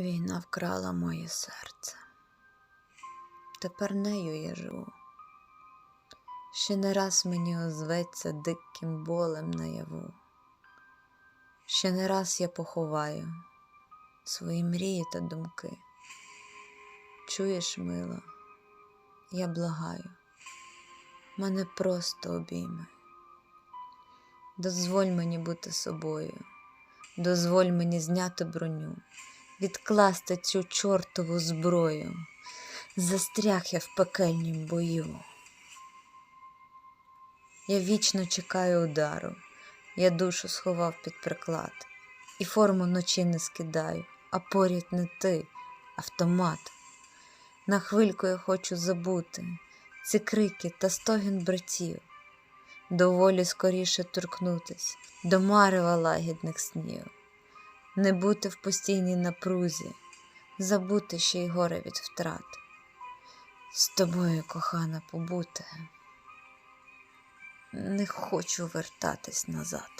Війна вкрала моє серце. Тепер нею я живу. Ще не раз мені озветься диким болем наяву. Ще не раз я поховаю свої мрії та думки. Чуєш, мила, я благаю, мене просто обійми. Дозволь мені бути собою, дозволь мені зняти броню, відкласти цю чортову зброю. Застряг я в пекельнім бою. Я вічно чекаю удару, я душу сховав під приклад, і форму ночі не скидаю, а поряд не ти, автомат. На хвильку я хочу забути ці крики та стогін братів, доволі скоріше торкнутись до марева лагідних снів, не бути в постійній напрузі, забути ще й горе від втрат. З тобою, кохана, побути. Не хочу вертатись назад.